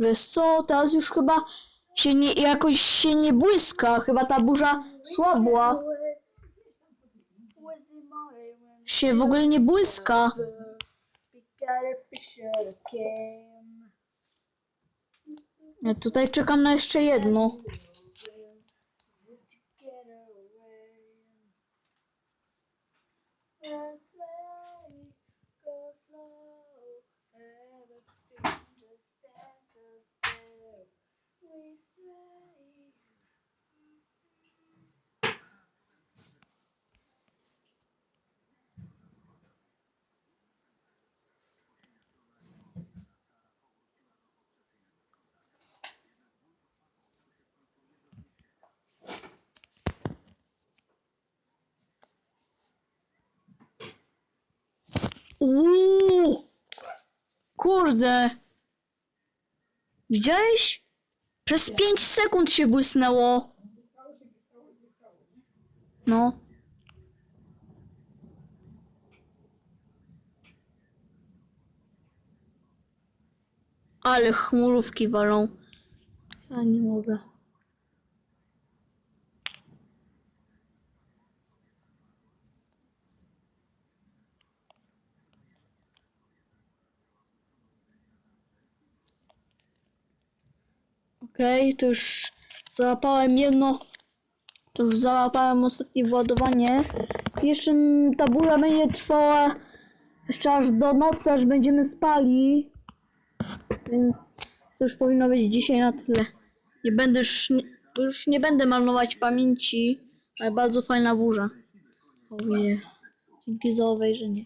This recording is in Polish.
Wiesz co, teraz już chyba się nie, jakoś się nie błyska. Chyba ta burza słabła. Się w ogóle nie błyska. Ja tutaj czekam na jeszcze jedno. Uuu! Kurde! Widziałeś? Przez 5 sekund się błysnęło. No. Ale chmurówki walą. Ja nie mogę. Okej, to już załapałem jedno. To już załapałem ostatnie władowanie. Jeszcze ta burza będzie trwała jeszcze aż do nocy, aż będziemy spali. Więc to już powinno być dzisiaj na tyle. Nie będę już, już nie będę marnować pamięci, ale bardzo fajna burza. Dzięki za obejrzenie.